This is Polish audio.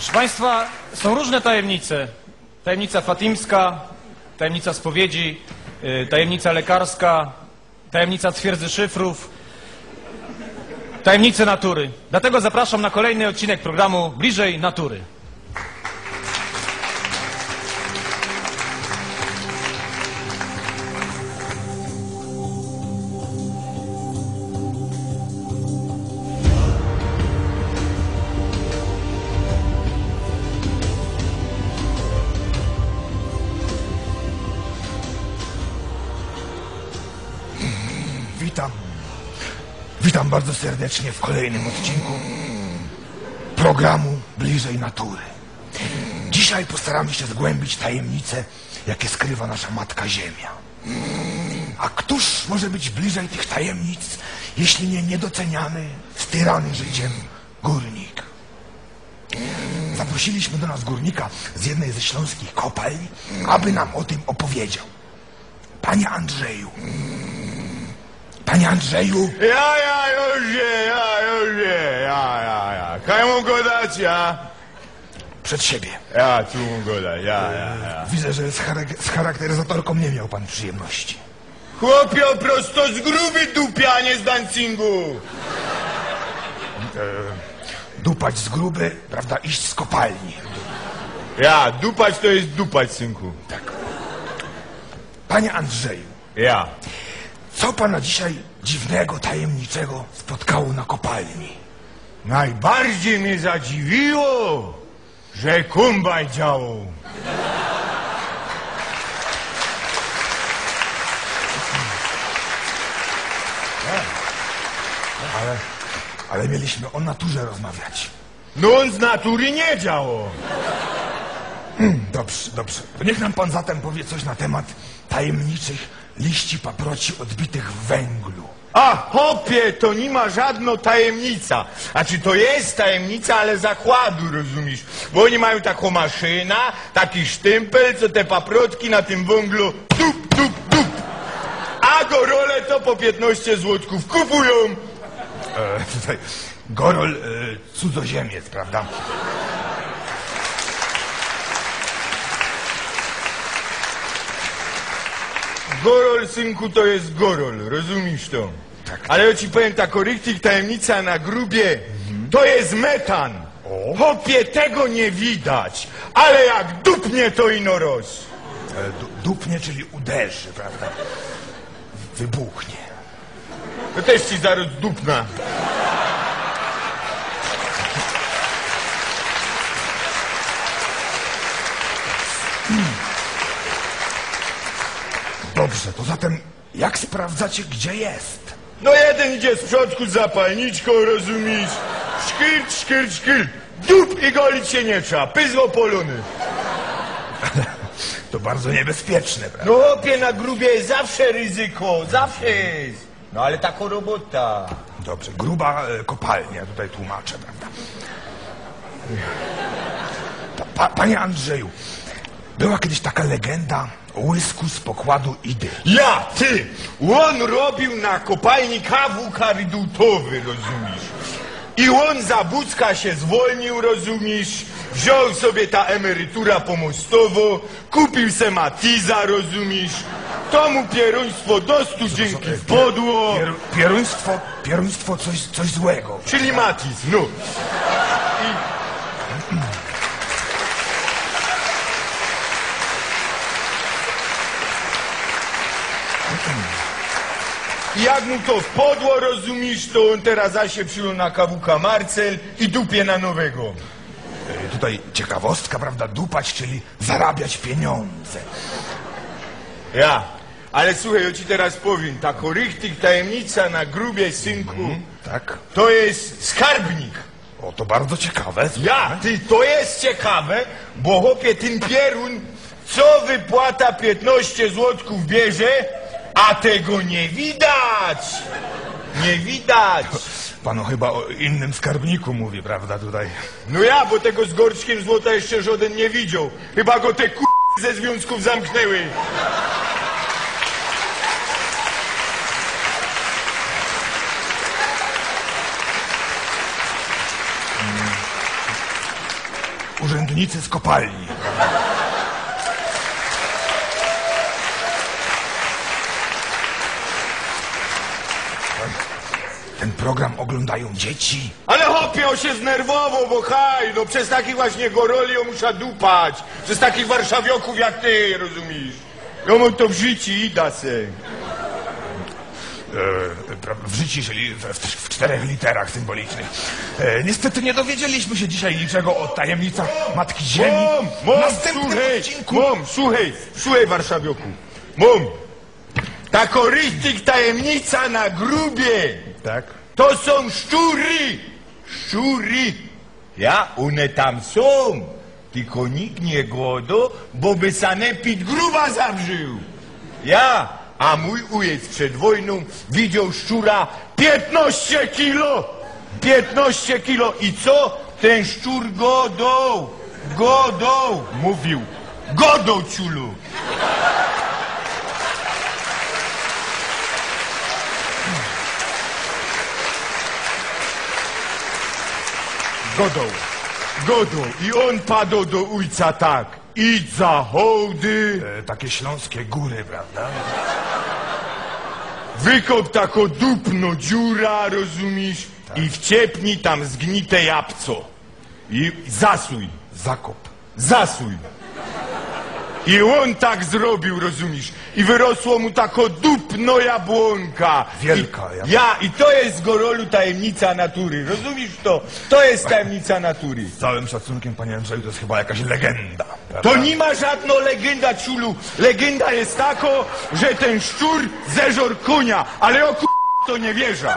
Proszę Państwa, są różne tajemnice. Tajemnica fatimska, tajemnica spowiedzi, y, tajemnica lekarska, tajemnica twierdzy szyfrów, tajemnice natury. Dlatego zapraszam na kolejny odcinek programu Bliżej Natury. Witam. Witam bardzo serdecznie w kolejnym odcinku programu Bliżej Natury. Dzisiaj postaramy się zgłębić tajemnice, jakie skrywa nasza Matka Ziemia. A któż może być bliżej tych tajemnic, jeśli nie niedoceniany, styrany życiem górnik? Zaprosiliśmy do nas górnika z jednej ze śląskich kopalni, aby nam o tym opowiedział. Panie Andrzeju, Panie Andrzeju, Ja, ja, już ja, już ja, ja, ja. Kaj mu go dać, ja? przed siebie. Ja, tu mu go dać, ja, ja, ja. Widzę, że z, charak- z charakteryzatorką nie miał pan przyjemności. Chłopie, prosto z gruby dupia, a nie z dancingu. Dupać z gruby, prawda, iść z kopalni. Ja, dupać to jest dupać, synku. Panie Andrzeju, Ja. Co pana dzisiaj dziwnego, tajemniczego spotkało na kopalni? Najbardziej mnie zadziwiło, że kumbaj działał. Ale, ale mieliśmy o naturze rozmawiać. No on z natury nie działał. Dobrze, dobrze. To niech nam pan zatem powie coś na temat tajemniczych liści paproci odbitych w węglu. A, hopie, to nie ma żadna tajemnica. A czy to jest tajemnica, ale zakładu, rozumiesz? Bo oni mają taką maszynę, taki sztympel, co te paprotki na tym węglu dup, dup, dup. A gorole to po 15 złotków kupują. E, tutaj Gorol, e, cudzoziemiec, prawda? Gorol, synku, to jest gorol, rozumiesz to? Tak. Ale ja ci powiem tak, orychtik tajemnica na grubie, to jest metan. O. Hopie, tego nie widać, ale jak dupnie to ino roz. Du, dupnie, czyli uderzy, prawda? Wybuchnie. To też ci zaraz dupna. Dobrze, to zatem jak sprawdzacie, gdzie jest? No jeden idzie z przodku z zapalniczką, rozumiesz? Szkyrt, szkyrt, szkyrt. Dup i golić się nie trzeba, pyzło polony. To bardzo niebezpieczne, prawda? No hopie, na grubie jest zawsze ryzyko, zawsze jest. No ale taka robota. Dobrze, gruba e, kopalnia, tutaj tłumaczę, prawda? Pa, pa, panie Andrzeju, była kiedyś taka legenda łysku z pokładu Idy. Ja, ty! On robił na kopalni kawu karydutowy, rozumiesz? I on za Bucka się zwolnił, rozumiesz? Wziął sobie ta emerytura pomostowo, kupił se Matiza, rozumiesz? To mu pieruństwo do stu dzięki wpadło, Pier, pieruństwo, pieruństwo coś, coś złego. czyli Matiz, no. Jak mu to wpadło, rozumiesz, to on teraz się przyjął na kawuka Marcel i dupie na nowego. E, Tutaj ciekawostka, prawda? Dupać, czyli zarabiać pieniądze. Ja, ale słuchaj, ja ci teraz powiem, ta korychtik tajemnica na grubie, synku, Tak? to jest skarbnik. O, to bardzo ciekawe. Ja, ty, to jest ciekawe, bo chłopie, ten pierun, co wypłata 15 złotków bierze, a tego nie widać. Nie widać. Panu chyba o innym skarbniku mówi, prawda, tutaj. No ja, bo tego z gorczkiem złota jeszcze żaden nie widział. Chyba go te k ze związków zamknęły. urzędnicy z kopalni. Ten program oglądają dzieci. Ale hopie, on się znerwował, bo haj, no przez takich właśnie goroli on muszę dupać. Przez takich warszawioków jak ty, rozumiesz? Ja mu to w życiu i da se. E, pra- w życiu, czyli w, w, w czterech literach symbolicznych. E, niestety nie dowiedzieliśmy się dzisiaj niczego o tajemnicach Matki Ziemi. Mom, mom, następnym słuchaj, odcinku... mom, słuchaj, słuchaj warszawioku. Mom, ta korystyk tajemnica na grubie. Tak? To są szczury! Szczury! Ja, one tam są. Tylko nikt nie godo, bo by sanepid gruba zabrzył. Ja, a mój ujec przed wojną widział szczura 15 kilo! 15 kilo i co? Ten szczur godą! Godą! Mówił. Godą, ciulu! Godą. Godą. I on padł do ojca tak. Idź za hołdy, E, takie śląskie góry, prawda? wykop tako dupno dziura, rozumiesz? I wciepnij tam zgnite jabłco. I zasuj. Zakop. Zasuj. I on tak zrobił, rozumiesz? I wyrosło mu tako dupno jabłonka. Wielka I, jabłonka. Ja, i to jest Gorolu tajemnica natury. Rozumiesz to? To jest tajemnica natury. Z całym szacunkiem, panie Andrzeju, to jest chyba jakaś legenda. Prawda? To nie ma żadna legenda, ciulu. Legenda jest tako, że ten szczur zeżor konia, ale o ku... to nie wierzę.